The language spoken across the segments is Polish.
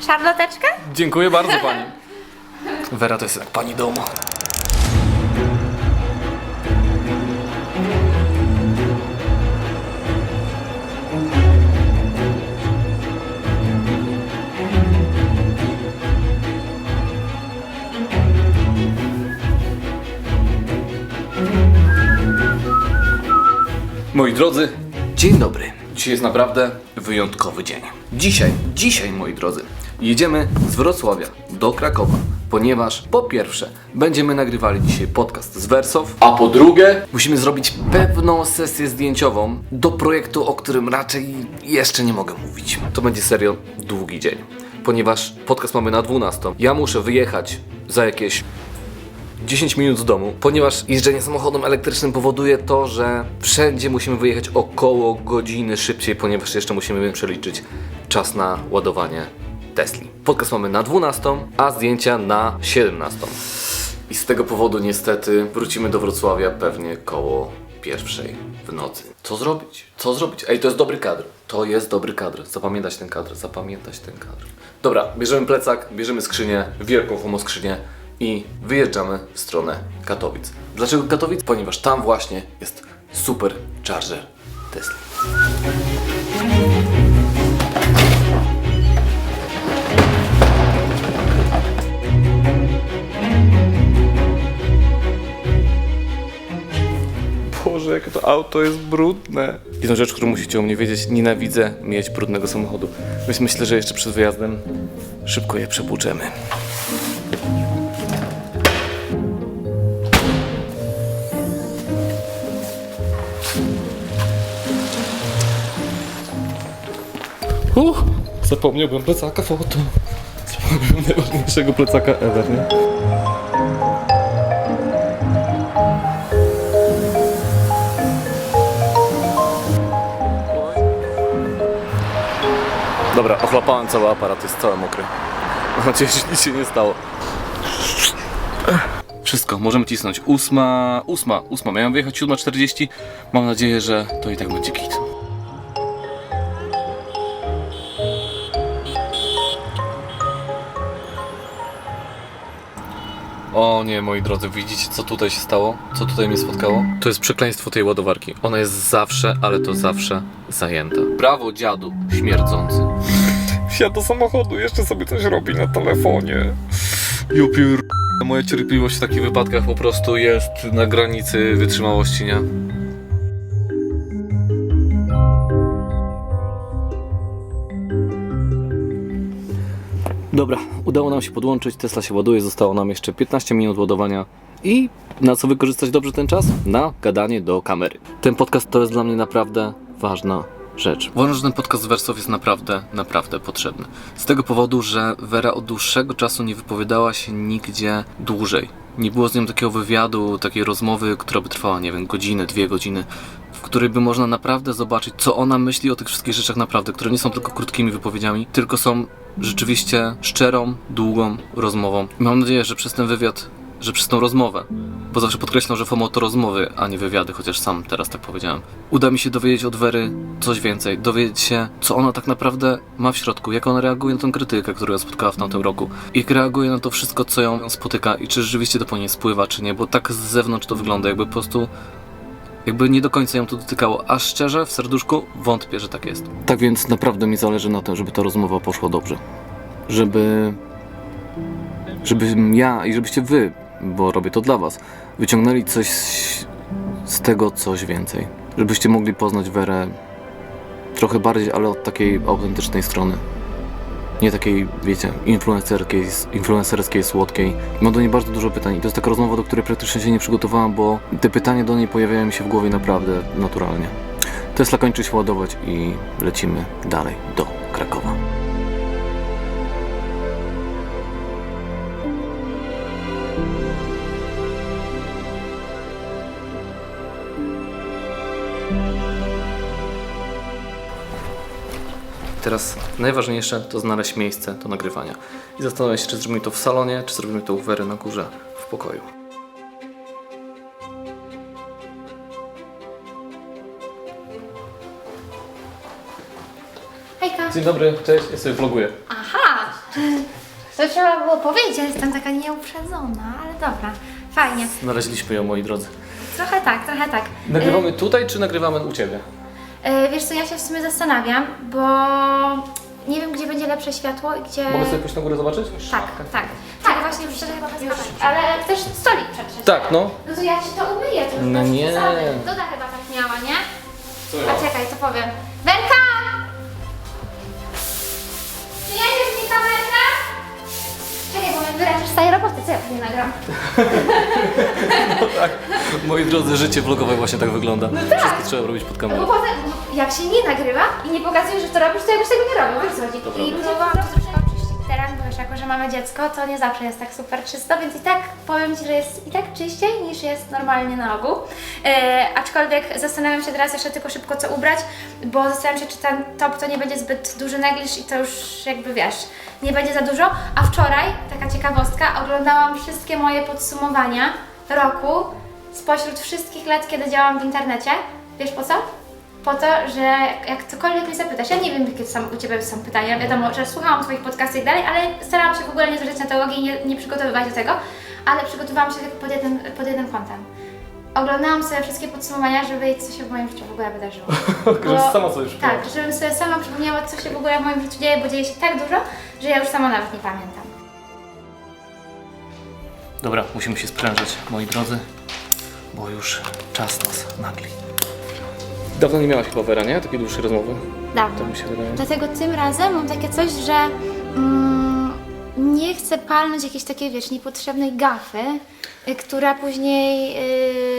Szarloteczka? Dziękuję bardzo pani. Wera to jest jak pani domu. Moi drodzy, dzień dobry. Dzisiaj jest naprawdę wyjątkowy dzień. Dzisiaj, dzisiaj moi drodzy, jedziemy z Wrocławia do Krakowa, ponieważ po pierwsze będziemy nagrywali dzisiaj podcast z Wersow, a po drugie musimy zrobić pewną sesję zdjęciową do projektu, o którym raczej jeszcze nie mogę mówić. To będzie serio długi dzień, ponieważ podcast mamy na 12. Ja muszę wyjechać za jakieś 10 minut z domu, ponieważ jeżdżenie samochodem elektrycznym powoduje to, że wszędzie musimy wyjechać około godziny szybciej, ponieważ jeszcze musimy przeliczyć czas na ładowanie Tesli. Podcast mamy na 12, a zdjęcia na 17. I z tego powodu niestety wrócimy do Wrocławia pewnie koło pierwszej w nocy. Co zrobić? Co zrobić? Ej, to jest dobry kadr. To jest dobry kadr. Zapamiętać ten kadr, zapamiętać ten kadr. Dobra, bierzemy plecak, bierzemy skrzynię, wielką homoskrzynię i wyjeżdżamy w stronę Katowic. Dlaczego Katowic? Ponieważ tam właśnie jest super charger Tesla. Auto jest brudne. Jedną rzecz, którą musicie o mnie wiedzieć, nienawidzę mieć brudnego samochodu. Więc myślę, że jeszcze przed wyjazdem szybko je przepłuczemy. Uch, zapomniałbym plecaka foto. Zapomniałem najważniejszego plecaka ever, nie? Dobra, ochlapałem cały aparat, jest cały mokry. Mam nadzieję, że nic się nie stało. Wszystko, możemy cisnąć. Ósma, ósma, ósma. Miałem wyjechać 7.40. Mam nadzieję, że to i tak będzie kit. O nie, moi drodzy, widzicie co tutaj się stało? Co tutaj mnie spotkało? To jest przekleństwo tej ładowarki. Ona jest zawsze, ale to zawsze zajęta. Brawo, dziadu, śmierdzący. Wsiadł do samochodu, jeszcze sobie coś robi na telefonie. Jupiur. Moja cierpliwość w takich wypadkach po prostu jest na granicy wytrzymałości, nie? Dobra, udało nam się podłączyć, Tesla się ładuje, zostało nam jeszcze 15 minut ładowania i na co wykorzystać dobrze ten czas? Na gadanie do kamery. Ten podcast to jest dla mnie naprawdę ważna rzecz. Uważam, że ten podcast Wersow jest naprawdę, naprawdę potrzebny. Z tego powodu, że Wera od dłuższego czasu nie wypowiadała się nigdzie dłużej. Nie było z nią takiego wywiadu, takiej rozmowy, która by trwała, nie wiem, godzinę, dwie godziny, w której by można naprawdę zobaczyć, co ona myśli o tych wszystkich rzeczach naprawdę, które nie są tylko krótkimi wypowiedziami, tylko są rzeczywiście szczerą, długą rozmową. I mam nadzieję, że przez ten wywiad, że przez tą rozmowę, bo zawsze podkreślam, że FOMO to rozmowy, a nie wywiady, chociaż sam teraz tak powiedziałem. Uda mi się dowiedzieć od Wery coś więcej, dowiedzieć się, co ona tak naprawdę ma w środku, jak ona reaguje na tę krytykę, którą ją spotkała w tamtym roku, jak reaguje na to wszystko, co ją spotyka i czy rzeczywiście to po niej spływa, czy nie, bo tak z zewnątrz to wygląda, jakby po prostu jakby nie do końca ją to dotykało, a szczerze w serduszku wątpię, że tak jest. Tak więc naprawdę mi zależy na tym, żeby ta rozmowa poszła dobrze. Żeby. Żebym ja i żebyście wy, bo robię to dla was, wyciągnęli coś z, z tego coś więcej. Żebyście mogli poznać Werę trochę bardziej, ale od takiej autentycznej strony. Nie takiej, wiecie, influencerskiej, influencerskiej, słodkiej. Mam do niej bardzo dużo pytań i to jest taka rozmowa, do której praktycznie się nie przygotowałam, bo te pytania do niej pojawiają mi się w głowie naprawdę naturalnie. Tesla kończy się ładować i lecimy dalej do Krakowa. Teraz najważniejsze to znaleźć miejsce do nagrywania. I zastanawiam się, czy zrobimy to w salonie, czy zrobimy to u Wery na górze w pokoju. Hejka. Dzień dobry, cześć, ja sobie vloguję. Aha, To trzeba było powiedzieć, ja jestem taka nieuprzedzona, ale dobra, fajnie. Znaleźliśmy ją, moi drodzy. Trochę tak, trochę tak. Nagrywamy tutaj, czy nagrywamy u Ciebie? E, wiesz co, ja się w sumie zastanawiam, bo nie wiem, gdzie będzie lepsze światło i gdzie... Mogę sobie pójść na górę zobaczyć? Tak, tak. Tak, właśnie już chyba już. Ale chcesz stolik przetrzeć? Tak, no. No to ja ci to umyję, to już No nie. Doda chyba tak miała, nie? A czekaj, to powiem. Werka! Bo mnie wyrażasz tej roboty, co ja tu nie nagram? Moi drodzy, życie vlogowe właśnie tak wygląda. Wszystko trzeba robić pod Bo kamerą. potem, jak się nie nagrywa i nie pokazujesz, że to robisz, to jakoś tego nie robię, wiesz co chodzi? I to teren, bo wiesz, jako że mamy dziecko, to nie zawsze jest tak super czysto, więc i tak powiem Ci, że jest i tak czyściej niż jest normalnie na ogół. E, aczkolwiek zastanawiam się teraz jeszcze tylko szybko co ubrać, bo zastanawiam się, czy ten top to nie będzie zbyt duży negliż i to już jakby wiesz, nie będzie za dużo. A wczoraj, taka ciekawostka, oglądałam wszystkie moje podsumowania roku spośród wszystkich lat, kiedy działam w internecie. Wiesz po co? Po to, że jak cokolwiek mnie zapytasz, ja nie wiem, jakie są u Ciebie są pytania, wiadomo, że słuchałam Twoich podcastów i tak dalej, ale starałam się w ogóle nie zwracać na teologię i nie, nie przygotowywać do tego, ale przygotowałam się tylko pod jednym, pod jednym kątem. Oglądałam sobie wszystkie podsumowania, żeby wiedzieć, co się w moim życiu w ogóle wydarzyło. Sama sobie Tak, żebym sobie sama przypomniała, co się w ogóle w moim życiu dzieje, bo dzieje się tak dużo, że ja już sama nawet nie pamiętam. Dobra, musimy się sprężać, moi drodzy, bo już czas nas nagli. Dawno nie miałaś chyba Wera, nie? Takiej dłuższej rozmowy. Dawno. Mi się wydaje. Dlatego tym razem mam takie coś, że mm, nie chcę palnąć jakiejś takiej, wiesz, niepotrzebnej gafy, y, która później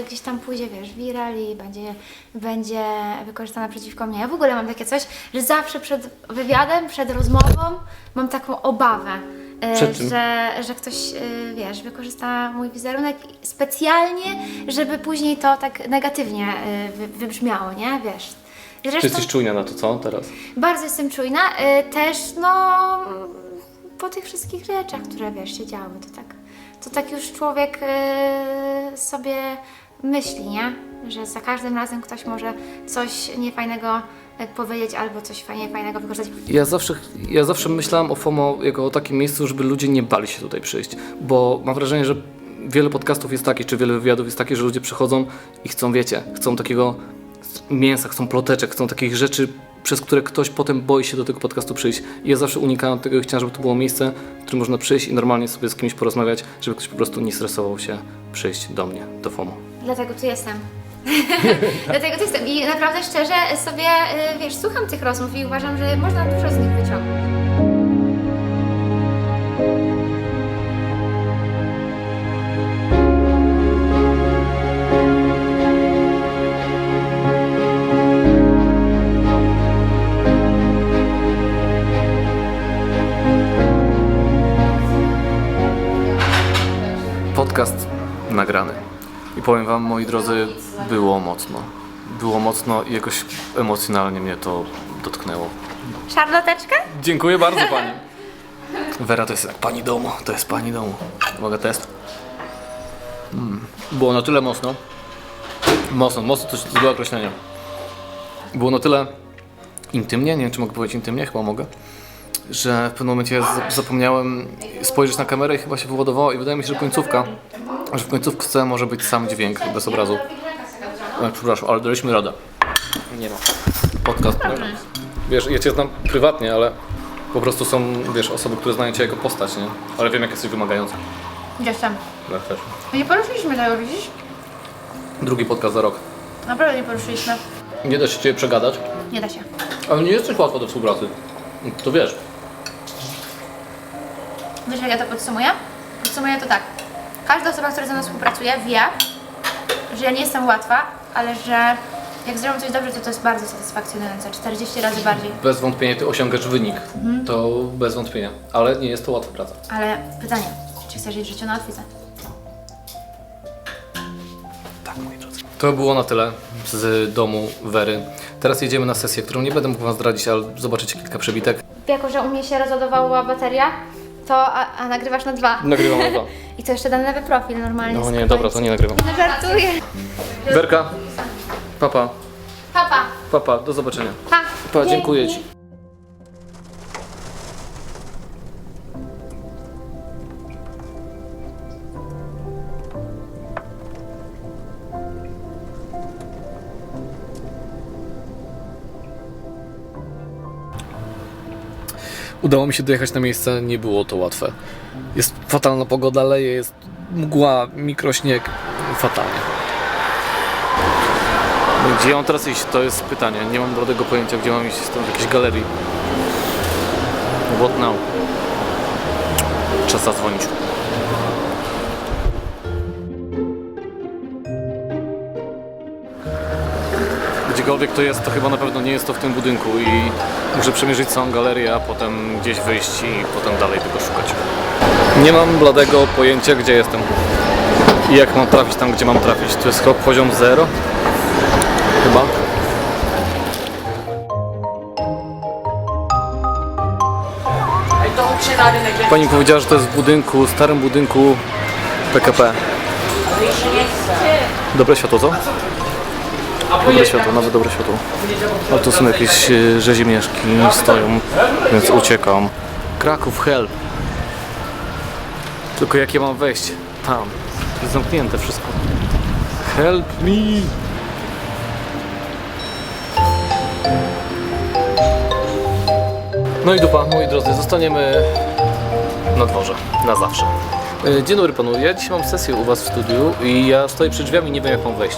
y, gdzieś tam pójdzie, wiesz, viral i będzie, będzie wykorzystana przeciwko mnie. Ja w ogóle mam takie coś, że zawsze przed wywiadem, przed rozmową mam taką obawę. Przed czym? Że, że ktoś, y, wiesz, wykorzysta mój wizerunek specjalnie, żeby później to tak negatywnie y, wy, wybrzmiało, nie? Wiesz. Zresztą... jesteś czujna na to, co teraz? Bardzo jestem czujna. y, Też, no, po tych wszystkich rzeczach, które wiesz, się działy, to tak, to tak już człowiek y, sobie myśli, nie? Że za każdym razem ktoś może coś niefajnego powiedzieć albo coś fajnie, fajnego wykorzystać. Ja zawsze, ja zawsze myślałem o FOMO jako o takim miejscu, żeby ludzie nie bali się tutaj przyjść, bo mam wrażenie, że wiele podcastów jest takich, czy wiele wywiadów jest takich, że ludzie przychodzą i chcą, wiecie, chcą takiego mięsa, chcą ploteczek, chcą takich rzeczy, przez które ktoś potem boi się do tego podcastu przyjść. I ja zawsze unikałem tego i chciałem, żeby to było miejsce, w którym można przyjść i normalnie sobie z kimś porozmawiać, żeby ktoś po prostu nie stresował się przyjść do mnie, do FOMO. Dlatego tu jestem. Dlatego tu jestem. I naprawdę szczerze sobie, y, wiesz, słucham tych rozmów i uważam, że można dużo z nich wyciągnąć. Podcast nagrany. I powiem Wam, moi drodzy, było mocno. Było mocno i jakoś emocjonalnie mnie to dotknęło. Szarloteczka? Dziękuję bardzo Pani. Wera to jest jak Pani domu, to jest Pani domu. Mogę test? Mm. Było na tyle mocno. Mocno, mocno to jest złe określenie. Było na tyle intymnie, nie wiem czy mogę powiedzieć intymnie, chyba mogę, że w pewnym momencie zapomniałem spojrzeć na kamerę i chyba się wyładowało i wydaje mi się, że końcówka, że w końcówce może być sam dźwięk bez obrazu. E, przepraszam, ale daliśmy radę. Nie ma. Podcast. Wiesz, ja Cię znam prywatnie, ale po prostu są, wiesz, osoby, które znają Cię jako postać, nie? Ale wiem, jak jesteś wymagający. Gdzieś tam. Ja też. Nie poruszyliśmy tego, widzisz? Drugi podcast za rok. Naprawdę nie poruszyliśmy. Nie da się Ciebie przegadać, Nie da się. ale nie jesteś łatwo do współpracy. To wiesz. Wiesz, jak ja to podsumuję? Podsumuję to tak. Każda osoba, która ze mną współpracuje, wie, że ja nie jestem łatwa, ale że jak zrobię coś dobrze, to to jest bardzo satysfakcjonujące. 40 razy bardziej. Bez wątpienia Ty osiągasz wynik. To bez wątpienia. Ale nie jest to łatwa praca. Ale pytanie, czy chcesz żyć życiu na otwice? Tak, moi drodzy. To było na tyle z domu Wery. Teraz jedziemy na sesję, którą nie będę mógł Wam zdradzić, ale zobaczycie kilka przebitek. Jako, że u mnie się rozładowała bateria, to a, a nagrywasz na dwa. Nagrywam na dwa. I to jeszcze dany nowy profil normalnie. No nie, dobra, to nie nagrywam. No żartuję. Werka, papa, Papa, papa, do zobaczenia. pa. Pa, dziękuję Ci. Udało mi się dojechać na miejsce, nie było to łatwe. Jest fatalna pogoda, leje, jest mgła, mikrośnieg, fatalnie. Gdzie mam teraz iść? To jest pytanie. Nie mam bladego pojęcia, gdzie mam iść. Jestem w jakiejś galerii. What now? Czas zadzwonić. Gdziekolwiek to jest, to chyba na pewno nie jest to w tym budynku i muszę przemierzyć całą galerię, a potem gdzieś wyjść i potem dalej tego szukać. Nie mam bladego pojęcia, gdzie jestem i jak mam trafić tam, gdzie mam trafić. To jest skok poziom 0? Chyba. Pani powiedziała, że to jest w budynku, starym budynku PKP. Dobre światło, co? Dobre światło, nawet dobre światło. Ale tu są jakieś e, rzezimieszki, stoją, więc uciekam. Kraków, help. Tylko jak ja mam wejść? Tam. Jest zamknięte wszystko. Help me! No i dupa, moi drodzy, zostaniemy na dworze, na zawsze. E, Dzień dobry panu, ja dzisiaj mam sesję u was w studiu i ja stoję przy drzwiami i nie wiem jak mam wejść.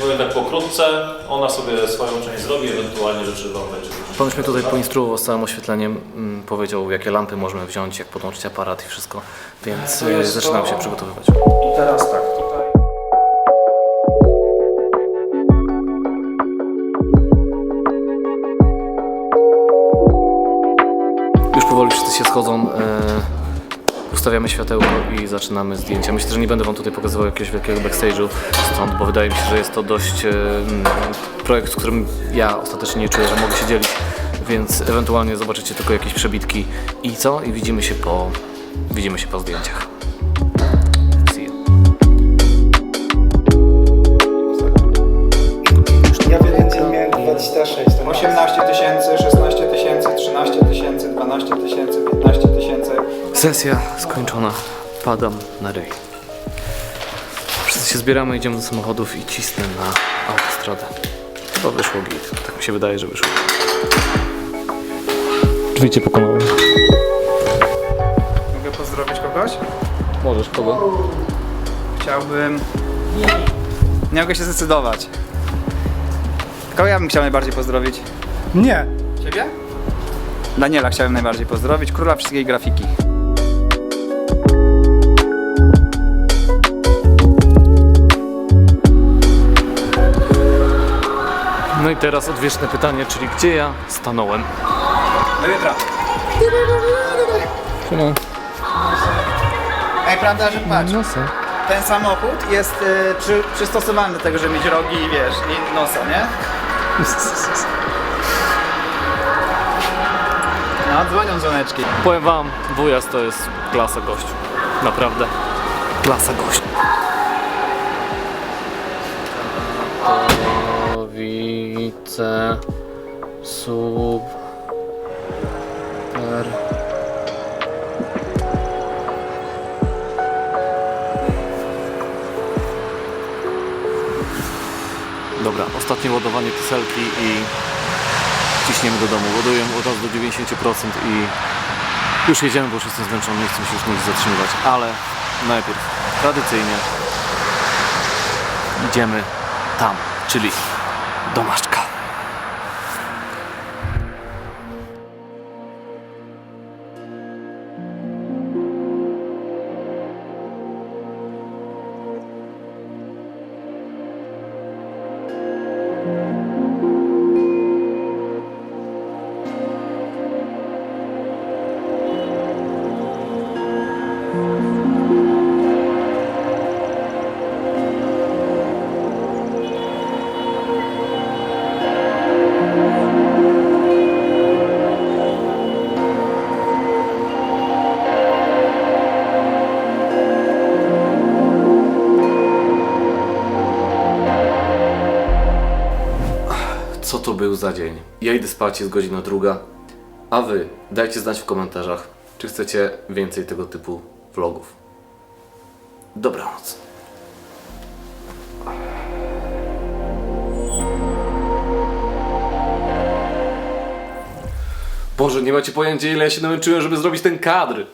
Powiem tak pokrótce, ona sobie swoją część zrobi, ewentualnie rzeczy Wam będzie Pan już mnie tutaj poinstruował z całym oświetleniem, mm, powiedział jakie lampy możemy wziąć, jak podłączyć aparat i wszystko, więc e, jest zaczynam to- się przygotowywać. I teraz tak, tutaj. Już powoli wszyscy się schodzą, e, ustawiamy światełko i zaczynamy zdjęcia. Myślę, że nie będę Wam tutaj pokazywał jakiegoś wielkiego backstage'u stąd, bo wydaje mi się, że jest to dość e, mm, projekt, z którym ja ostatecznie nie czuję, że mogę się dzielić, więc ewentualnie zobaczycie tylko jakieś przebitki i co? I widzimy się po, widzimy się po zdjęciach. Ja w dzień miałem 26. 18 tysięcy, 16 tysięcy, 13 tysięcy, 12 tysięcy, 15 tysięcy. Sesja skończona. Padam na ryj. Wszyscy się zbieramy, idziemy do samochodów i cisnę na autostradę. Chyba wyszło git. Tak mi się wydaje, że wyszło. Drzwi cię pokonały. Mogę pozdrowić kogoś? Możesz, kogo? Chciałbym... Nie mogę się zdecydować. Kogo ja bym chciał najbardziej pozdrowić? Nie. Ciebie? Daniela chciałem najbardziej pozdrowić, króla wszystkiej grafiki. No i teraz odwieczne pytanie, czyli gdzie ja stanąłem? Do jutra. No, Ej, prawda, że patrz, no co? ten samochód jest y, przy, przystosowany do tego, żeby mieć rogi i wiesz, i nosa, nie? No, dzwonią dzwoneczki. Powiem wam, wujas to jest klasa gościu. Naprawdę. Klasa gościu. Wice super Dobra, ostatnie ładowanie piselki i ciśniemy do domu. Ładuję od razu do 90% i już jedziemy, bo już jestem zmęczony, nie chcę się już nigdzie zatrzymywać, ale najpierw tradycyjnie idziemy tam, czyli do Maszczka. Był za dzień? Ja idę spać, jest godzina druga. A wy dajcie znać w komentarzach, czy chcecie więcej tego typu vlogów. Dobranoc. Boże, nie macie pojęcia ile ja się namęczyłem, żeby zrobić ten kadr.